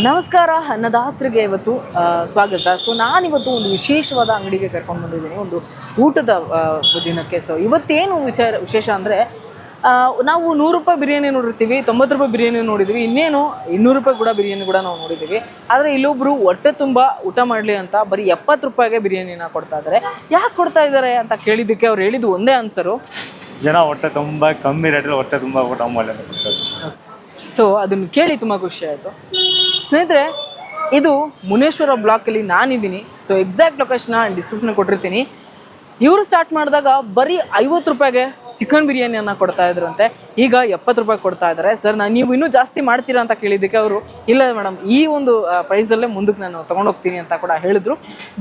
ನಮಸ್ಕಾರ ಅನ್ನದಾತ್ರಿಗೆ ಇವತ್ತು ಸ್ವಾಗತ. ಸೊ ನಾನಿವತ್ತು ಒಂದು ವಿಶೇಷವಾದ ಅಂಗಡಿಗೆ ಕರ್ಕೊಂಡು ಬಂದಿದ್ದೀನಿ. ಒಂದು ಊಟದ ದಿನಕ್ಕೆ ಸೊ ಇವತ್ತೇನು ವಿಚಾರ ವಿಶೇಷ ಅಂದರೆ ನಾವು ನೂರು ರೂಪಾಯಿ ಬಿರಿಯಾನಿ ನೋಡಿರ್ತೀವಿ ತೊಂಬತ್ತು ರೂಪಾಯಿ ಬಿರಿಯಾನಿ ನೋಡಿದ್ವಿ ಇನ್ನೇನು ಇನ್ನೂರು ರೂಪಾಯಿ ಕೂಡ ಬಿರಿಯಾನಿ ಕೂಡ ನಾವು ನೋಡಿದ್ದೀವಿ. ಆದರೆ ಇಲ್ಲೊಬ್ಬರು ಹೊಟ್ಟೆ ತುಂಬ ಊಟ ಮಾಡಲಿ ಅಂತ ಬರೀ ಎಪ್ಪತ್ತು ರೂಪಾಯಿಗೆ ಬಿರಿಯಾನಿನ ಕೊಡ್ತಾ ಇದ್ದಾರೆ ಯಾಕೆ ಕೊಡ್ತಾ ಇದ್ದಾರೆ ಅಂತ ಕೇಳಿದ್ದಕ್ಕೆ ಅವ್ರು ಹೇಳಿದ್ದು ಒಂದೇ ಆನ್ಸರು ಜನ ಹೊಟ್ಟೆ ತುಂಬ ಕಮ್ಮಿ ರೇಟಲ್ಲಿ ಹೊಟ್ಟೆ ತುಂಬ ಊಟ ಮಾಡಿ ಅಂತ ಸೊ ಅದನ್ನು ಕೇಳಿ ತುಂಬ ಖುಷಿ ಆಯಿತು. ಸ್ನೇಹಿತರೆ, ಇದು ಮುನೇಶ್ವರ ಬ್ಲಾಕಲ್ಲಿ ನಾನಿದ್ದೀನಿ. ಸೊ ಎಕ್ಸಾಕ್ಟ್ ಲೊಕೇಶನ್ ಡಿಸ್ಕ್ರಿಪ್ಷನ್ ಕೊಟ್ಟಿರ್ತೀನಿ. ಇವರು ಸ್ಟಾರ್ಟ್ ಮಾಡಿದಾಗ ಬರೀ ಐವತ್ತು ರೂಪಾಯಿಗೆ ಚಿಕನ್ ಬಿರಿಯಾನಿಯನ್ನು ಕೊಡ್ತಾ ಇದ್ರಂತೆ. ಈಗ ಎಪ್ಪತ್ತು ರೂಪಾಯಿ ಕೊಡ್ತಾ ಇದ್ದಾರೆ ಸರ್ ನಾನು ನೀವು ಇನ್ನೂ ಜಾಸ್ತಿ ಮಾಡ್ತೀರಾ ಅಂತ ಕೇಳಿದ್ದಕ್ಕೆ ಅವರು, ಇಲ್ಲ ಮೇಡಮ್ ಈ ಒಂದು ಪ್ರೈಸಲ್ಲೇ ಮುಂದಕ್ಕೆ ನಾನು ತೊಗೊಂಡೋಗ್ತೀನಿ ಅಂತ ಕೂಡ ಹೇಳಿದ್ರು.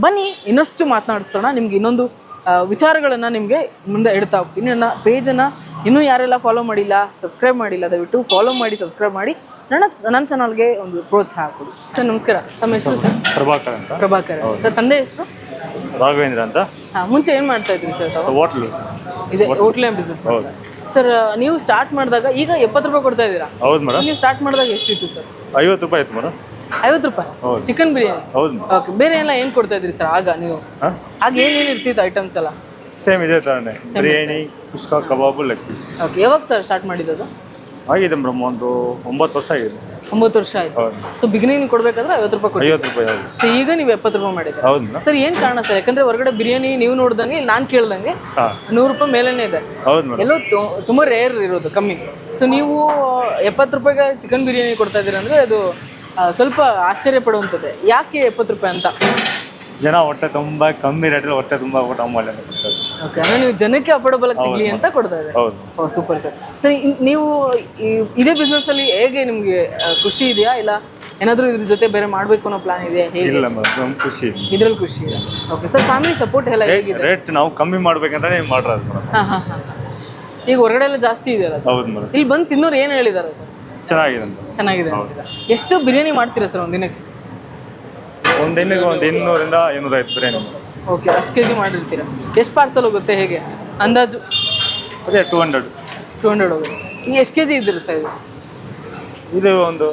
ಬನ್ನಿ, ಇನ್ನಷ್ಟು ಮಾತನಾಡಿಸೋಣ. ನಿಮ್ಗೆ ಇನ್ನೊಂದು ವಿಚಾರಗಳನ್ನು ನಿಮಗೆ ಮುಂದೆ ಇಡ್ತಾ ಹೋಗ್ತೀನಿ. ನನ್ನ ಪೇಜನ್ನು ಇನ್ನೂ ಯಾರೆಲ್ಲ ಫಾಲೋ ಮಾಡಿಲ್ಲ ಸಬ್ಸ್ಕ್ರೈಬ್ ಮಾಡಿಲ್ಲ ದಯವಿಟ್ಟು ಫಾಲೋ ಮಾಡಿ ಸಬ್ಸ್ಕ್ರೈಬ್ ಮಾಡಿ. ನನ್ನ ನನ್ನ ಚಾನಲ್ಗೆ ಒಂದು ಪ್ರೋತ್ಸಾಹ ಕೊಡಿ. ಸರ್ ನಮಸ್ಕಾರ. ತಮ್ಮ ಹೆಸರು ಸರ್? ಪ್ರಭಾಕರ್ ಅಂತ. ಪ್ರಭಾಕರ್ ಸರ್ ತಂದೆ ಹೆಸರು? ರಾಘವೇಂದ್ರ ಅಂತ. ಹಾಂ ಮುಂಚೆ ಏನು ಮಾಡ್ತಾ ಇದ್ರಿ ಸರ್ ಹೋಟ್ಲು ಇದೆ ಹೋಟ್ಲೇ ಬಿಸ್ನೆಸ್ ಹೌದು. ಸರ್ ನೀವು ಸ್ಟಾರ್ಟ್ ಮಾಡಿದಾಗ ಈಗ ಎಪ್ಪತ್ತು ರೂಪಾಯಿ ಕೊಡ್ತಾ ಇದ್ದೀರಾ? ಹೌದು ಮೇಡಮ್ ನೀವು ಸ್ಟಾರ್ಟ್ ಮಾಡಿದಾಗ ಎಷ್ಟಿತ್ತು ಸರ್? ಐವತ್ತು ರೂಪಾಯಿ ಆಯ್ತು ಮೇಡಮ್ ಐವತ್ತು ರೂಪಾಯಿ? ಚಿಕನ್ ಬಿರಿಯಾನಿ ಹೌದು ಓಕೆ ಬೇರೆ ಎಲ್ಲ ಏನು ಕೊಡ್ತಾ ಇದ್ರಿ ಸರ್? ಆಗ ನೀವು. ಆಗ ಏನೇನು ಇರ್ತಿತ್ತು ಐಟಮ್ಸ್ ಎಲ್ಲ? ಸೇಮ್ ಇದೇ ಥರನೇ biryani kushka kebab leg piece okay ಯಾವಾಗ ಸರ್ ಸ್ಟಾರ್ಟ್ ಮಾಡಿದ್ದು ಆಗಿದೆ ಮೇಡಮ್ ಒಂದು ಒಂಬತ್ತು ವರ್ಷ ಆಗಿದೆ. ಒಂಬತ್ತು ವರ್ಷ ಆಯ್ತು. ಹೌದು. ಸೊ ಬಿಗಿನಿಂಗ್ ಕೊಡ್ಬೇಕಾದ್ರೆ ಐವತ್ತು ರೂಪಾಯಿ ಕೊಡಿ ಐವತ್ತು ರೂಪಾಯಿ ಹೌದು. ಸೊ ಈಗ ನೀವು ಎಪ್ಪತ್ತು ರೂಪಾಯಿ ಮಾಡಿದ್ರೆ ಹೌದು ಮೇಡಮ್ ಸರ್ ಏನು ಕಾರಣ ಸರ್ ಯಾಕಂದ್ರೆ ಹೊರಗಡೆ ಬಿರಿಯಾನಿ ನೀವು ನೋಡ್ದಂಗೆ ನಾನು ಕೇಳ್ದಂಗೆ ಹಾಂ. ನೂರು ರೂಪಾಯಿ ಮೇಲೇನೆ ಇದೆ. ಹೌದು ಮೇಡಮ್ ಎಲ್ಲೋ ತು- ತುಂಬ ರೇರ್ ಇರೋದು ಕಮ್ಮಿ. ಸೊ ನೀವು ಎಪ್ಪತ್ತು ರೂಪಾಯಿಗೆ ಚಿಕನ್ ಬಿರಿಯಾನಿ ಕೊಡ್ತಾ ಇದ್ದೀರಾ ಅಂದರೆ ಅದು ಆ, ಸ್ವಲ್ಪ ಆಶ್ಚರ್ಯ ಪಡುವಂಥದ್ದೇ ಯಾಕೆ ಎಪ್ಪತ್ತು ರೂಪಾಯಿ ಅಂತ? ಜನ ಹೊಟ್ಟೆ ತುಂಬ ಕಮ್ಮಿ ರೇಟಲ್ಲಿ ಹೊಟ್ಟೆ ತುಂಬ ಊಟ ಕೊಡ್ತಾರೆ ಓಕೆ ಅಂದರೆ ನೀವು ಜನಕ್ಕೆ ಅಫೋರ್ಡಬಲ್ ಆಗಿ ಸಿಗಲಿ ಅಂತ ಕೊಡ್ತಾ ಇದ್ದಾರೆ? ಹೌದು. ಓ ಸೂಪರ್ ಸರ್ ಸರ್ ಇನ್- ನೀವು ಈ- ಇದೇ ಬಿಸ್ನೆಸ್ಸಲ್ಲಿ ಹೇಗೆ ನಿಮಗೆ ಖುಷಿ ಇದೆಯಾ? ಇಲ್ಲ ಏನಾದರೂ ಇದ್ರ ಜೊತೆ ಬೇರೆ ಮಾಡಬೇಕು ಅನ್ನೋ ಪ್ಲಾನ್ ಇದೆಯಾ? ಹೇಗೆ? ಇಲ್ಲ ಮೇಡಮ್ ಖುಷಿ ಇದ್ರಲ್ಲಿ ಖುಷಿ ಇದೆ ಓಕೆ ಸರ್ ಫ್ಯಾಮಿಲಿ ಸಪೋರ್ಟ್ ಎಲ್ಲ ಹೇಗಿದೆ? ರೇಟ್ ನಾವು ಕಮ್ಮಿ ಮಾಡ್ಬೇಕಂದ್ರೆ ನೀವು ಮಾಡಿರೋದು ಮೇಡಮ್ ಹಾಂ ಹಾಂ ಹಾಂ ಈಗ ಹೊರಗಡೆ ಎಲ್ಲ ಜಾಸ್ತಿ ಇದೆಯಲ್ಲ ಸರ್ ಹೌದು ಮೇಡಮ್ ಇಲ್ಲಿ ಬಂದು ತಿನ್ನೋರು ಏನು ಹೇಳಿದ್ದಾರೆ ಸರ್ ಚೆನ್ನಾಗಿದೆ ಅಂತ ಚೆನ್ನಾಗಿದೆ ಅಂತೀರಾ ಎಷ್ಟು ಬಿರಿಯಾನಿ ಮಾಡ್ತೀರಾ ಸರ್ ಒಂದು ದಿನಕ್ಕೆ ಒಂದು ದಿನಕ್ಕೆ ಒಂದು ಇನ್ನೂರಿಂದ ಇನ್ನೂರೈವತ್ತು ಬಿರಿಯಾನಿ. ಓಕೆ ಅಷ್ಟು ಕೆ ಜಿ ಮಾಡಿರ್ತೀರಾ? ಎಷ್ಟು ಪಾರ್ಸಲ್ ಹೋಗುತ್ತೆ ಹೇಗೆ? ಅಂದಾಜು? ಅದೇ ಟೂ ಹಂಡ್ರೆಡ್ ಟೂ ಹಂಡ್ರೆಡ್ ಹೋಗುತ್ತೆ. ನೀವು ಎಷ್ಟು ಕೆ ಜಿ ಇದ್ದೀರಾ ಸರ್ ಇದು? ಇದು ಒಂದು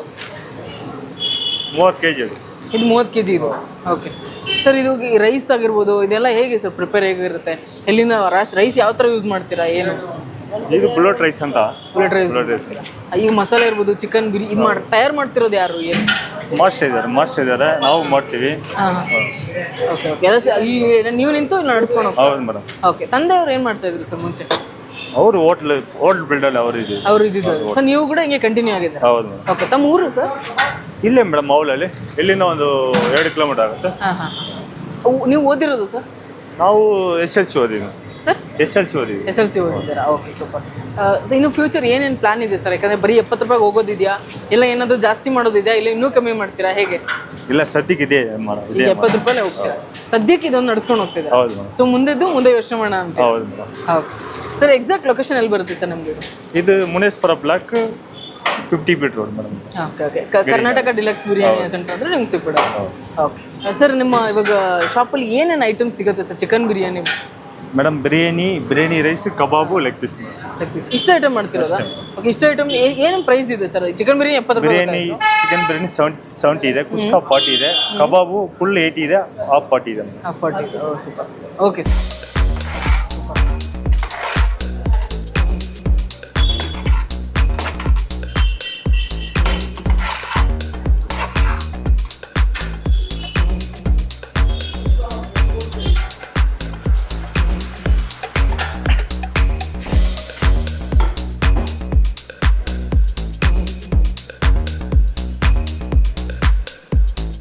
ಮೂವತ್ತು ಕೆ ಜಿ ಅದು. ಇದು ಮೂವತ್ತು ಕೆ ಜಿ ಇದು? ಓಕೆ ಸರ್ ಇದು ರೈಸ್ ಆಗಿರ್ಬೋದು ಇದೆಲ್ಲ ಹೇಗೆ ಸರ್ ಪ್ರಿಪೇರ್ ಹೇಗಿರುತ್ತೆ? ಎಲ್ಲಿಂದ ರೈಸ್ ರೈಸ್ ಯಾವ ಥರ ಯೂಸ್ ಮಾಡ್ತೀರಾ ಏನು? ಇದು ಬುಲೆಟ್ ರೈಸ್ ಅಂತ. ಬುಲೆಟ್ ರೈಸ್ ಈಗ ಮಸಾಲೆ ಇರ್ಬೋದು ಚಿಕನ್ ಬಿರಿ ಇದು ಮಾಡಿ ತಯಾರು ಮಾಡ್ತಿರೋದು ಯಾರು ಏನು? ಮಾಸ್ಟರ್ ಇದ್ದಾರೆ ಮಾಸ್ಟರ್ ಇದ್ದಾರೆ ನಾವು ಮಾಡ್ತೀವಿ ಓಕೆ ಓಕೆ ನೀವು ನಿಂತು ಇಲ್ಲಿ ನಡೆಸ್ಕೊಂಡು ಹೌದು ಮೇಡಮ್. ಓಕೆ ತಂದೆಯವ್ರು ಏನು ಮಾಡ್ತಾ ಇದ್ರು ಸರ್ ಮುಂಚೆ? ಅವರು ಹೋಟ್ಲ್ ಹೋಟ್ಲ್ ಬಿಲ್ಡಲ್ಲಿ ಅವರು ಇದೆ ಅವ್ರು ಇದ್ದಿದ್ದು. ಸರ್ ನೀವು ಕೂಡ ಹಿಂಗೆ ಕಂಟಿನ್ಯೂ ಆಗಿದೆ ಹೌದು ಮೇಡಮ್. ಓಕೆ ತಮ್ಮ ಊರು ಸರ್? ಇಲ್ಲೇ ಮೇಡಮ್ ಮೌಲಲ್ಲಿ ಇಲ್ಲಿಂದ ಒಂದು ಎರಡು ಕಿಲೋಮೀಟರ್ ಆಗುತ್ತೆ. ಹಾಂ ಹಾಂ ನೀವು ಓದಿರೋದು ಸರ್? ನಾವು ಎಸ್ ಎಲ್ ಸಿ ಓದಿವಿ ಸರ್ ಎಸ್ ಎಲ್ ಸಿ ಓದಿವಿ ಎಸ್ ಎಲ್ ಸಿ ಓದಿದ್ದೀರಾ? ಓಕೆ ಸೂಪರ್ ಇನ್ನು ಫ್ಯೂಚರ್ ಏನೇನು ಪ್ಲಾನ್ ಇದೆ ಸರ್ ಯಾಕಂದ್ರೆ ಬರೀ ಎಪ್ಪತ್ತು ರೂಪಾಯಿಗೆ ಹೋಗೋದಿದೆಯಾ? ಇಲ್ಲ ಏನಾದರೂ ಜಾಸ್ತಿ ಮಾಡೋದಿದೆಯಾ? ಇಲ್ಲ ಇನ್ನೂ ಕಮ್ಮಿ ಮಾಡ್ತೀರಾ? ಹೇಗೆ? ಇಲ್ಲ ಸದ್ಯಕ್ಕೆ ಇದೆ ಮಾಡ ಈಗ ಎಪ್ಪತ್ತು ರೂಪಾಯಿ ಹೋಗ್ತೀರಾ? ಸದ್ಯಕ್ಕೆ ಇದೊಂದು ನಡ್ಸ್ಕೊಂಡು ಹೋಗ್ತಿದ್ದೀರಾ ಹೌದು ಮೇಡಮ್. ಸೊ ಮುಂದೆದ್ದು ಮುಂದೆ ಯೋಚನೆ ಮಾಡೋಣ ಅಂತ ಹೌದು madam. Okay sir exact location ಎಲ್ಲಿ ಬರುತ್ತೆ ಸರ್ ನಮಗೆ ಇದು? Muneshwara block fifty feet road madam. Okay okay Karnataka deluxe biryani centre ಅಂದರೆ ನಿಮ್ಗೆ ಸಿಗ್ಬಿಡ ಓಕೆ ಸರ್ ನಿಮ್ಮ ಇವಾಗ ಶಾಪಲ್ಲಿ ಏನೇನು ಐಟಮ್ ಸಿಗುತ್ತೆ sir chicken biryani. Madam biryani biryani rice kebab leg piece leg piece ಇಷ್ಟು ಐಟಮ್ ಮಾಡ್ತಿರೋದಾ? ಓಕೆ ಇಷ್ಟು ಐಟಮ್ ಏನು ಪ್ರೈಸ್ ಇದೆ ಸರ್? ಚಿಕನ್ ಬಿರಿಯಾನಿ ಎಪ್ಪತ್ತು biryani chicken biryani seventy seventy ಇದೆ ಕುಸ್ಕಾ ಫಾರ್ಟಿ ಇದೆ ಕಬಾಬು ಫುಲ್ ಏಯ್ಟಿ ಇದೆ ಹಾಫ್ ಪಾರ್ಟಿ ಇದೆ ಫಾರ್ಟಿ ಸೂಪರ್ ಓಕೆ ಸರ್